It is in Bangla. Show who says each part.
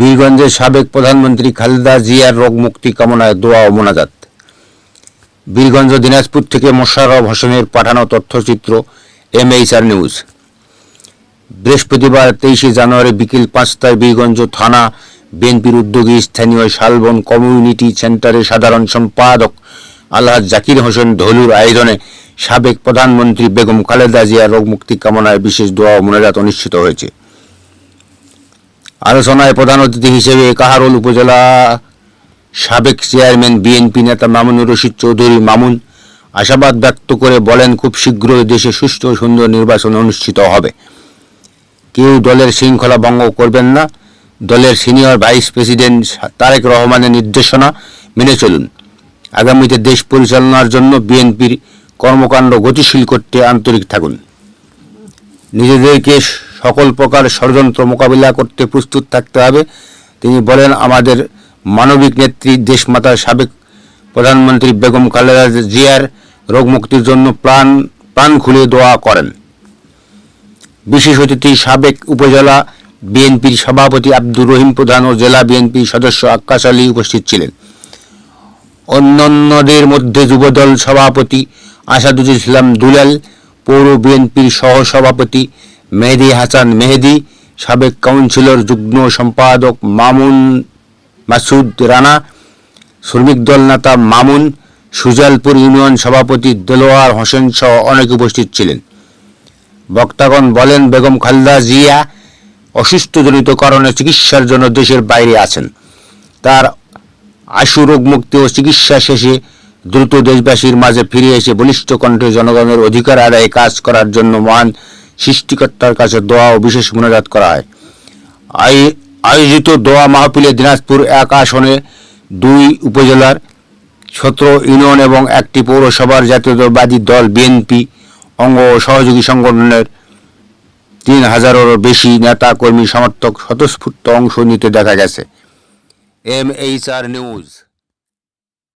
Speaker 1: বীরগঞ্জের সাবেক প্রধানমন্ত্রী খালেদা জিয়ার রোগ মুক্তি কামনায় দোয়া ও মোনাজাত। বীরগঞ্জ দিনাজপুর থেকে মোশাররফ হোসেনের পাঠানো তথ্যচিত্র এমএইচআর নিউজ। বৃহস্পতিবার তেইশে জানুয়ারি বিকেল পাঁচটায় বীরগঞ্জ থানা বিএনপির উদ্যোগী স্থানীয় শালবন কমিউনিটি সেন্টারের সাধারণ সম্পাদক আলহাজ জাকির হোসেন ধলুর আয়োজনে সাবেক প্রধানমন্ত্রী বেগম খালেদা জিয়ার রোগ মুক্তি কামনায় বিশেষ দোয়া ও মোনাজাত অনুষ্ঠিত হয়েছে। আলোচনায় প্রধান অতিথি হিসেবে কাহারোল উপজেলা সাবেক চেয়ারম্যান বিএনপি নেতা মামুনুর রশিদ চৌধুরী মামুন আশাবাদ ব্যক্ত করে বলেন, খুব শীঘ্রই দেশে সুষ্ঠু ও সুন্দর নির্বাচন অনুষ্ঠিত হবে। কেউ দলের শৃঙ্খলা ভঙ্গ করবেন না। দলের সিনিয়র ভাইস প্রেসিডেন্ট তারেক রহমানের নির্দেশনা মেনে চলুন। আগামীতে দেশ পরিচালনার জন্য বিএনপির কর্মকাণ্ড গতিশীল করতে আন্তরিক থাকুন। নিজেদেরকে সকল প্রকার ষড়যন্ত্র মোকাবিলা করতে প্রস্তুত থাকতে হবে। তিনি বলেন, আমাদের মানবিক নেত্রী, দেশমাতার সাবেক প্রধানমন্ত্রী বেগম খালেদা জিয়ার রোগ মুক্তির জন্য প্রাণ প্রাণ খুলে দোয়া করেন। বিশেষ অতিথি সাবেক উপজেলা বিএনপির সভাপতি আব্দুর রহিম প্রধান ও জেলা বিএনপির সদস্য আক্কাস আলী উপস্থিত ছিলেন। অন্যান্যদের মধ্যে যুবদল সভাপতি আসাদুল ইসলাম দুলাল, পৌর বিএনপির সহ সভাপতি মেহেদি হাসান মেহেদি, সাবেক কাউন্সিলর, যুগ্ম সম্পাদক মামুন মাসুদ রানা, শ্রমিক দল নেতা মামুন, সুজালপুর ইউনিয়ন সভাপতি দেলোয়ার হোসেন সহ অনেকে উপস্থিত ছিলেন। বক্তাগণ বলেন, বেগম খালেদা জিয়া অসুস্থজনিত কারণে চিকিৎসার জন্য দেশের বাইরে আছেন। তার আশু রোগ মুক্তি ও চিকিৎসা শেষে দ্রুত দেশবাসীর মাঝে ফিরে এসে বলিষ্ঠ কণ্ঠে জনগণের অধিকার আদায়ে কাজ করার জন্য মহান সৃষ্টিকর্তার কাছে দোয়া ও বিশেষ মোনাজাত করা হয় আয়োজিত দোয়া মাহফিলে দিনাজপুর এক আসনে দুই উপজেলার সতেরো ইউনিয়ন এবং একটি পৌরসভার জাতীয়তাবাদী দল বিএনপি অঙ্গ ও সহযোগী সংগঠনের তিন হাজারেরও বেশি নেতা কর্মী সমর্থক স্বতঃস্ফূর্ত অংশ নিতে দেখা গেছে। M H R news.